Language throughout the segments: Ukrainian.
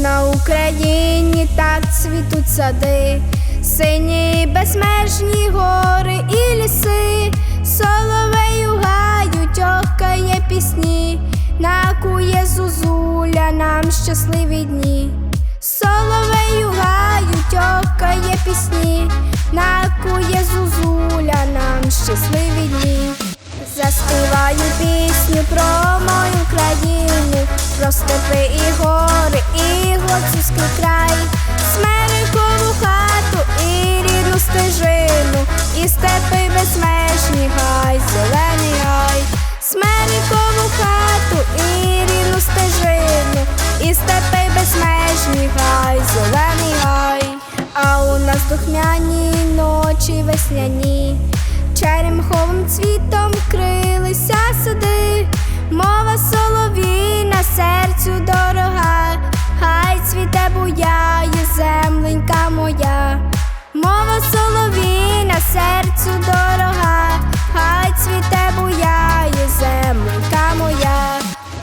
на Україні так цвітуть сади, сині безмежні гори і ліси, соловею гають, охкає пісні, накує зузуля нам щасливі дні. Соловею гуцульський край, смерикову хату і рідну стежину, і степи безмежні гай, зелений гай, смерикову хату і рідну стежину, і степи безмежні гай, зелений гай, а у нас духмяні ночі весняні.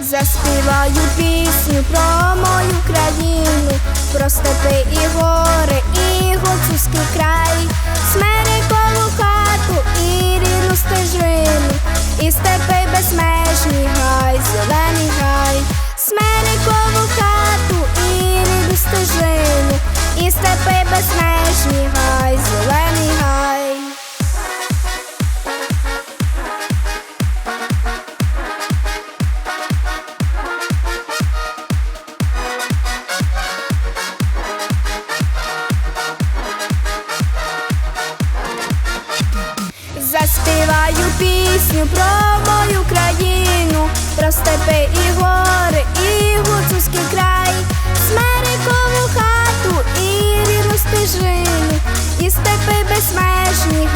Заспіваю пісню про мою країну, про степи і гори, і гуцульський край, смерикову хату і рідну стежину, і степи безмежні гай, зелений гай, смерикову хату і рідну стежину, і степи безмежні гай, зелений Заспіваю пісню про мою країну, про степи і гори, і гуцульський край, смерикову хату і рівну стежину, і степи безмежні